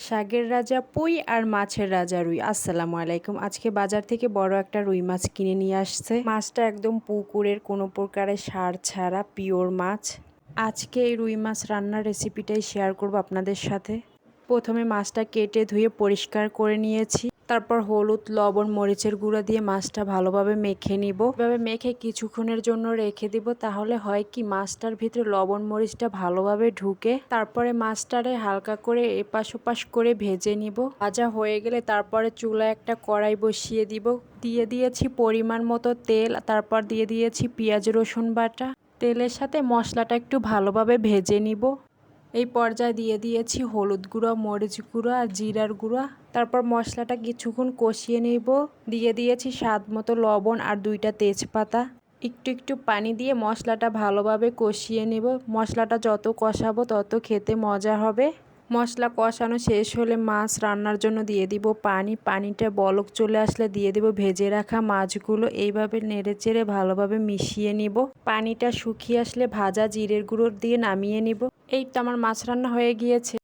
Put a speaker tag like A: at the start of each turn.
A: শাকের রাজা পুই আর মাছের রাজা রুই। আসসালামু আলাইকুম। আজকে বাজার থেকে বড় একটা রুই মাছ কিনে নিয়ে আসছে। মাছটা একদম পুকুরের কোনো প্রকারের সার ছাড়া পিওর মাছ। আজকে এই রুই মাছ রান্নার রেসিপিটাই শেয়ার করব আপনাদের সাথে। প্রথমে মাছটা কেটে ধুয়ে পরিষ্কার করে নিয়েছি। তারপর হলুদ, লবণ, মরিচের গুঁড়া দিয়ে মাছটা ভালোভাবে মেখে নিব। এভাবে মেখে কিছুক্ষণের জন্য রেখে দিব। তাহলে হয় কি, মাছটার ভিতরে লবণ, মরিচটা ভালোভাবে ঢুকে তারপরে মাছটারে হালকা করে এপাশ ওপাশ করে ভেজে নিব। ভাজা হয়ে গেলে তারপরে চুলায় একটা কড়াই বসিয়ে দিব। দিয়ে দিয়েছি পরিমাণ মতো তেল। তারপর দিয়ে দিয়েছি পেঁয়াজ, রসুন বাটা। তেলের সাথে মশলাটা একটু ভালোভাবে ভেজে নিব। এই পর্যায়ে দিয়ে দিয়েছি হলুদ গুঁড়ো, মরিচ গুঁড়ো আর জিরার গুঁড়ো। তারপর মশলাটা কিছুক্ষণ কষিয়ে নেব। দিয়ে দিয়েছি স্বাদ মতো লবণ আর দুইটা তেজপাতা। একটু একটু পানি দিয়ে মশলাটা ভালোভাবে কষিয়ে নেব। মশলাটা যত কষাবো তত খেতে মজা হবে। মশলা কষানো শেষ হলে মাছ রান্নার জন্য দিয়ে দিব পানি। পানিটা বলক চলে আসলে দিয়ে দিব ভেজে রাখা মাছগুলো। এইভাবে নেড়ে চেড়ে ভালোভাবে মিশিয়ে নিব। পানিটা শুকিয়ে আসলে ভাজা জিরের গুঁড়ো দিয়ে নামিয়ে নিব। এই তো আমার মাছ রান্না হয়ে গিয়েছে।